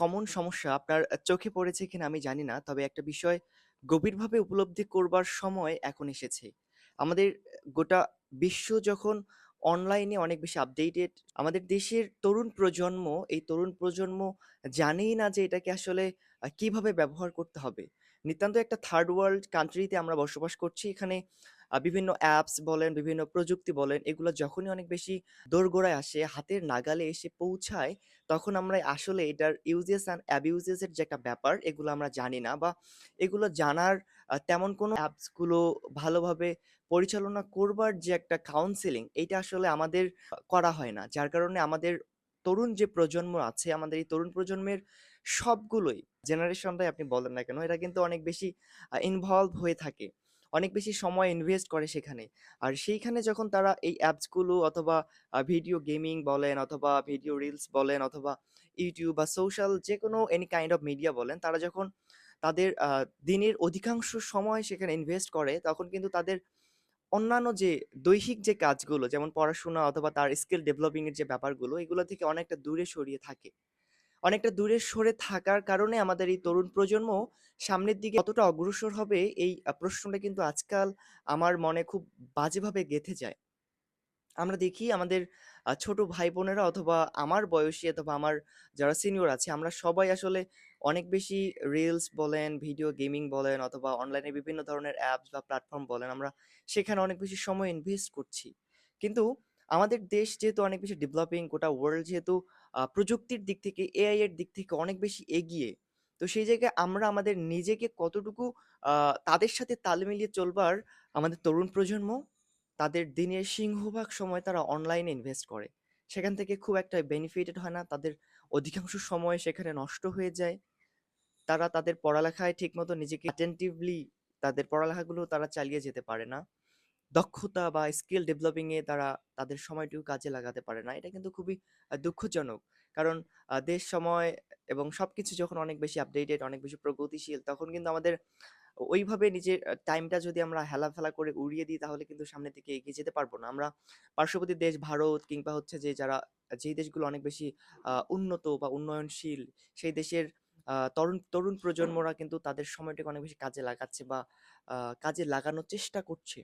Common সমস্যা আপনার চোখে পড়েছে কিনা আমি জানি না। তবে একটা বিষয় গভীরভাবে উপলব্ধি করবার সময় এখন এসেছে। আমাদের গোটা বিশ্ব যখন অনলাইনে অনেক বেশি আপডেটেড, আমাদের দেশের তরুণ প্রজন্ম, এই তরুণ প্রজন্ম জানেই না যে এটাকে আসলে কীভাবে ব্যবহার করতে হবে। নিতান্ত একটা থার্ড ওয়ার্ল্ড কান্ট্রিতে আমরা বসবাস করছি। এখানে বিভিন্ন অ্যাপস বলেন, বিভিন্ন প্রযুক্তি বলেন, এগুলো যখনই অনেক বেশি দোরগোড়ায় আসে, হাতের নাগালে এসে পৌঁছায়, তখন আমরা আসলে এটার ইউজেস অ্যান্ড অ্যাবিউজেস এর যে একটা ব্যাপার, এগুলো আমরা জানি না বা এগুলো জানার তেমন কোনো অ্যাপসগুলো ভালোভাবে পরিচালনা করবার যে একটা কাউন্সেলিং, এটা আসলে আমাদের করা হয় না। যার কারণে আমাদের তরুণ যে প্রজন্ম আছে, আমাদের এই তরুণ প্রজন্মের সবগুলোই জেনারেশনটাই আপনি বলেন না কেন, এটা কিন্তু অনেক বেশি ইনভলভ হয়ে থাকে। অনেক বেশি সময় ইনভেস্ট করে সেখানে। আর সেইখানে যখন তারা এই অ্যাপসগুলো অথবা ভিডিও গেমিং বলেন অথবা ভিডিও রিলস বলেন অথবা ইউটিউব বা সোশ্যাল যে কোনো এনি কাইন্ড অফ মিডিয়া বলেন, তারা যখন তাদের দিনের অধিকাংশ সময় সেখানে ইনভেস্ট করে, তখন কিন্তু তাদের অন্যান্য যে দৈহিক যে কাজগুলো যেমন পড়াশোনা অথবা তার স্কিল ডেভেলপিং এর যে ব্যাপারগুলো, এগুলো থেকে অনেকটা দূরে সরিয়ে থাকে। অনেকটা দূরে সরে থাকার কারণে আমাদের এই তরুণ প্রজন্ম সামনের দিকে কতটা অগ্রসর হবে এই প্রশ্নটা কিন্তু আজকাল আমার মনে খুব বাজেভাবে গেঁথে যায়। আমরা দেখি আমাদের ছোট ভাই-বোনেরা অথবা আমার বয়সী অথবা আমার যারা সিনিয়র আছে, আমরা সবাই আসলে অনেক বেশি রিলস বলেন, ভিডিও গেমিং বলেন অথবা অনলাইনে বিভিন্ন ধরনের অ্যাপস বা প্ল্যাটফর্ম বলেন, আমরা সেখানে অনেক বেশি সময় ইনভেস্ট করছি। কিন্তু আমাদের দেশ যেহেতু অনেক বেশি ডেভেলপিং, গোটা ওয়ার্ল্ড যেহেতু প্রযুক্তির দিক থেকে, এআই এর দিক থেকে অনেক বেশি এগিয়ে। তো সেই জায়গায় আমরা আমাদের নিজেকে কতটুকু তাদের সাথে তাল মিলিয়ে চলবার আমাদের তরুণ প্রজন্ম তাদের দিনের সিংহভাগ সময় তারা অনলাইনে ইনভেস্ট করে। সেখান থেকে খুব একটা বেনিফিটেড হয় না। তাদের অধিকাংশ সময় সেখানে নষ্ট হয়ে যায়। তারা তাদের পড়ালেখায় ঠিকমতো নিজেকে attentively তাদের পড়ালেখাগুলো তারা চালিয়ে যেতে পারে না। দক্ষতা বা স্কিল ডেভেলপিং এ তারা তাদের সময়টুকু কাজে লাগাতে পারে না। এটা কিন্তু খুবই দুঃখজনক। কারণ দেশ, সময় এবং সবকিছু যখন অনেক বেশি আপডেটেড, অনেক বেশি প্রগতিশীল, তখন কিন্তু আমাদের ওইভাবে নিজের টাইমটা যদি আমরা হেলাফেলা করে উড়িয়ে দিই, তাহলে কিন্তু সামনের দিকে এগিয়ে যেতে পারব না। আমরা পার্শ্ববর্তী দেশ ভারত কিংবা হচ্ছে যে যারা যেই দেশগুলো অনেক বেশি উন্নত বা উন্নয়নশীল, সেই দেশের তরুণ তরুণ প্রজন্মরা কিন্তু তাদের সময়টাকে অনেক বেশি কাজে লাগাচ্ছে বা কাজে লাগানোর চেষ্টা করছে।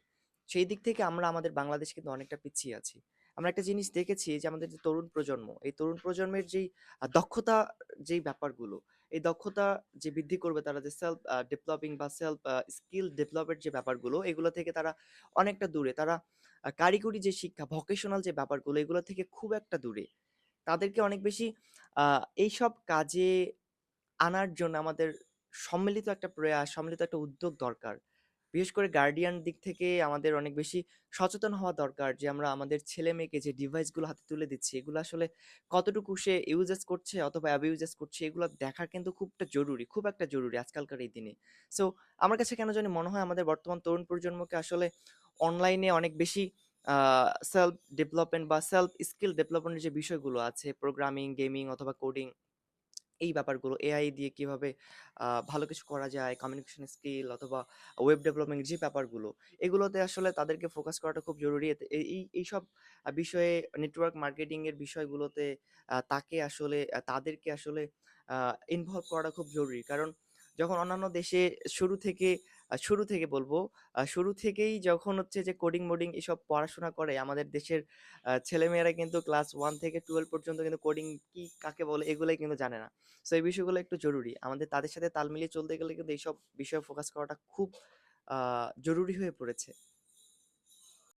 সেই দিক থেকে আমরা আমাদের বাংলাদেশ কিন্তু অনেকটা পিছিয়ে আছি। আমরা একটা জিনিস দেখেছি যে আমাদের যে তরুণ প্রজন্ম, এই তরুণ প্রজন্মের যেই দক্ষতা যেই ব্যাপারগুলো, এই দক্ষতা যে বৃদ্ধি করবে তারা যে সেলফ ডেভেলপিং বা সেলফ স্কিল ডেভেলপের যে ব্যাপারগুলো, এগুলো থেকে তারা অনেকটা দূরে। তারা কারিগরি যে শিক্ষা, ভোকেশনাল যে ব্যাপারগুলো, এগুলো থেকে খুব একটা দূরে। তাদেরকে অনেক বেশি এইসব কাজে আনার জন্য আমাদের সম্মিলিত একটা প্রয়াস, সম্মিলিত একটা উদ্যোগ দরকার। বিশেষ করে গার্ডিয়ান দিক থেকে আমাদের অনেক বেশি সচেতন হওয়া দরকার যে আমরা আমাদের ছেলে-মেয়েকে যে ডিভাইসগুলো হাতে তুলে দিচ্ছি, এগুলো আসলে কতটুকু সে ইউজেস করছে অথবা অ্যাবিউজেস করছে, এগুলো দেখা কিন্তু খুবটা জরুরি, খুব একটা জরুরি আজকালকার এই দিনে। সো আমার কাছে কেন জানি মনে হয় আমাদের বর্তমান তরুণ প্রজন্মকে আসলে অনলাইনে অনেক বেশি সেলফ ডেভেলপমেন্ট বা সেলফ স্কিল ডেভেলপমেন্ট এর যে বিষয়গুলো আছে, প্রোগ্রামিং, গেমিং অথবা কোডিং এই ব্যাপারগুলো এআই দিয়ে কীভাবে ভালো কিছু করা যায়, কমিউনিকেশন স্কিল অথবা ওয়েব ডেভেলপমেন্ট যে ব্যাপারগুলো, এগুলোতে আসলে তাদেরকে ফোকাস করাটা খুব জরুরি। এই এই এইসব বিষয়ে নেটওয়ার্ক মার্কেটিং এর বিষয়গুলোতে তাকে আসলে তাদেরকে আসলে ইনভলভ করাটা খুব জরুরি। কারণ যখন অন্যান্য দেশে শুরু থেকে শুরু থেকে বলব, শুরু থেকেই যখন হচ্ছে যে কোডিং-মোডিং এসব পড়াশোনা করে আমাদের দেশের ছেলেমেয়েরা কিন্তু ক্লাস ওয়ান থেকে 12 পর্যন্ত কিন্তু কোডিং কি কাকে বলে এগুলোই কিন্তু জানে না। সো এই বিষয়গুলো একটু জরুরি। আমাদের তাদের সাথে তাল মিলিয়ে চলতে গেলে কিন্তু এইসব বিষয়ে ফোকাস করাটা খুব জরুরি হয়ে পড়েছে।